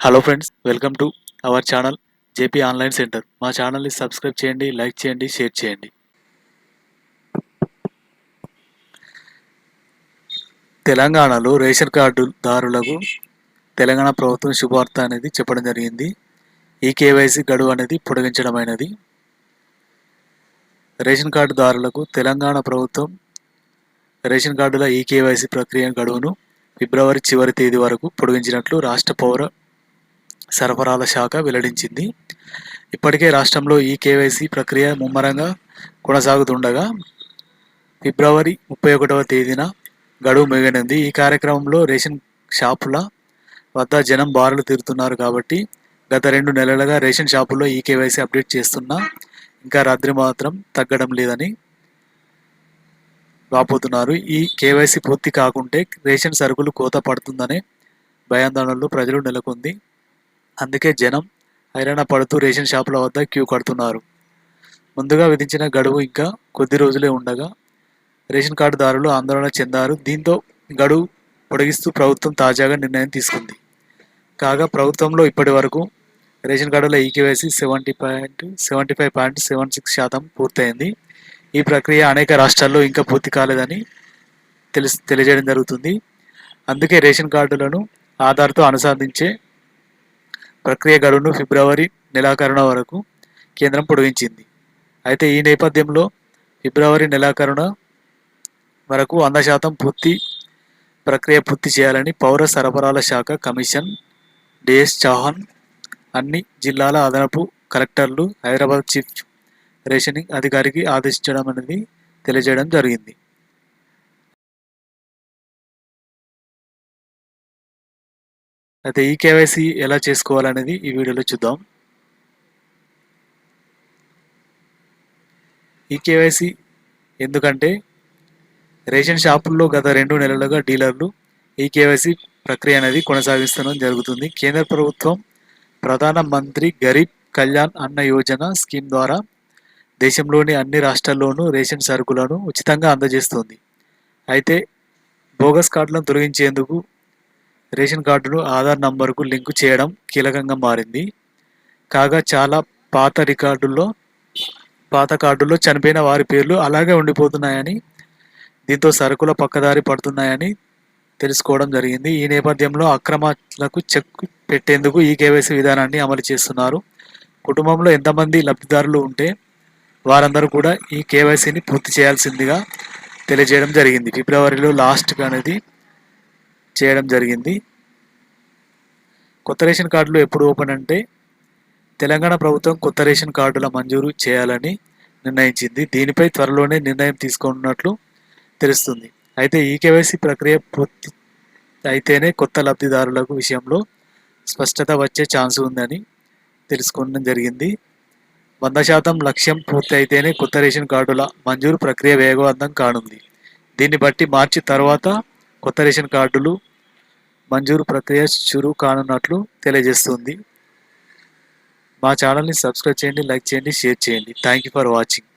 Hello friends welcome to our channel JP online centre మా ఛానల్ని subscribe చేయండి like చేయండి షేర్ చేయండి. తెలంగాణలో రేషన్ కార్డుదారులకు తెలంగాణ ప్రభుత్వం శుభవార్త అనేది చెప్పడం జరిగింది. ఈ కేవైసీ గడువు అనేది పొడిగించడమైనది. రేషన్ కార్డుదారులకు తెలంగాణ ప్రభుత్వం రేషన్ కార్డుల ఈ కేవైసీ ప్రక్రియ గడువును ఫిబ్రవరి చివరి తేదీ వరకు పొడిగించినట్లు రాష్ట్ర పౌర సరఫరాల శాఖ వెల్లడించింది. ఇప్పటికే రాష్ట్రంలో ఈ కేవైసీ ప్రక్రియ ముమ్మరంగా కొనసాగుతుండగా ఫిబ్రవరి ముప్పై ఒకటవ తేదీన గడువు ముగియనుంది ఈ కార్యక్రమంలో రేషన్ షాపుల వద్ద జనం బారులు తీరుతున్నారు కాబట్టి గత రెండు నెలలుగా రేషన్ షాపుల్లో ఈ కేవైసీ అప్డేట్ చేస్తున్నా ఇంకా రాత్రి మాత్రం తగ్గడం లేదని వాపోతున్నారు. ఈ కేవైసీ పూర్తి కాకుంటే రేషన్ సరుకులు కోత పడుతుందనే భయాందోళనలు ప్రజలు నెలకొంది. అందుకే జనం ఐరాణ పడుతూ రేషన్ షాపుల వద్ద క్యూ కడుతున్నారు. ముందుగా విధించిన గడువు ఇంకా కొద్ది రోజులే ఉండగా రేషన్ కార్డుదారులు ఆందోళన చెందారు. దీంతో గడువు పొడిగిస్తూ ప్రభుత్వం తాజాగా నిర్ణయం తీసుకుంది. కాగా ప్రభుత్వంలో ఇప్పటి వరకు రేషన్ కార్డుల eKYC seventy point seventy five point seven six శాతం పూర్తయింది. ఈ ప్రక్రియ అనేక రాష్ట్రాల్లో ఇంకా పూర్తి కాలేదని తెలిసి తెలియజేయడం జరుగుతుంది. అందుకే రేషన్ కార్డులను ఆధార్తో అనుసంధించే ప్రక్రియ గడువును ఫిబ్రవరి నెలాఖరున వరకు కేంద్రం పొడిగించింది. అయితే ఈ నేపథ్యంలో ఫిబ్రవరి నెలాఖరున వరకు వంద శాతం పూర్తి ప్రక్రియ పూర్తి చేయాలని పౌర సరఫరాల శాఖ కమిషన్ డిఎస్ చౌహాన్ అన్ని జిల్లాల అదనపు కలెక్టర్లు హైదరాబాద్ చీఫ్ రేషనింగ్ అధికారికి ఆదేశించడం అనేది తెలియజేయడం జరిగింది. అయితే ఈ కేవైసీ ఎలా చేసుకోవాలనేది ఈ వీడియోలో చూద్దాం. ఈ కేవైసీ ఎందుకంటే రేషన్ షాపుల్లో గత రెండు నెలలుగా డీలర్లు ఈ కేవైసీ ప్రక్రియ అనేది కొనసాగిస్తడం జరుగుతుంది. కేంద్ర ప్రభుత్వం ప్రధాన మంత్రి గరీబ్ కళ్యాణ్ అన్న యోజన స్కీమ్ ద్వారా దేశంలోని అన్ని రాష్ట్రాల్లోనూ రేషన్ సరుకులను ఉచితంగా అందజేస్తుంది. అయితే బోగస్ కార్డులను తొలగించేందుకు రేషన్ కార్డును ఆధార్ నంబర్కు లింకు చేయడం కీలకంగా మారింది. కాగా చాలా పాత రికార్డుల్లో పాత కార్డుల్లో చనిపోయిన వారి పేర్లు అలాగే ఉండిపోతున్నాయని దీంతో సరుకుల పక్కదారి పడుతున్నాయని తెలుసుకోవడం జరిగింది. ఈ నేపథ్యంలో అక్రమాలకు చెక్ పెట్టేందుకు ఈ కేవైసీ విధానాన్ని అమలు చేస్తున్నారు. కుటుంబంలో ఎంతమంది లబ్ధిదారులు ఉంటే వారందరూ కూడా ఈ కేవైసీని పూర్తి చేయాల్సిందిగా తెలియజేయడం జరిగింది. ఫిబ్రవరిలో లాస్ట్ అనేది చేయడం జరిగింది. కొత్త రేషన్ కార్డులు ఎప్పుడు ఓపెన్ అంటే తెలంగాణ ప్రభుత్వం కొత్త రేషన్ కార్డుల మంజూరు చేయాలని నిర్ణయించింది. దీనిపై త్వరలోనే నిర్ణయం తీసుకున్నట్లు తెలుస్తుంది. అయితే ఈ కేవైసీ ప్రక్రియ పూర్తి అయితేనే కొత్త లబ్ధిదారులకు విషయంలో స్పష్టత వచ్చే ఛాన్స్ ఉందని తెలుసుకోవడం జరిగింది. వంద శాతం లక్ష్యం పూర్తి అయితేనే కొత్త రేషన్ కార్డుల మంజూరు ప్రక్రియ వేగవంతం కానుంది. దీన్ని బట్టి మార్చి తర్వాత కొత్త రేషన్ కార్డులు మంజూరు ప్రక్రియ చురు కానున్నట్లు తెలియజేస్తుంది. మా ఛానల్ని సబ్స్క్రైబ్ చేయండి లైక్ చేయండి షేర్ చేయండి. Thank you for watching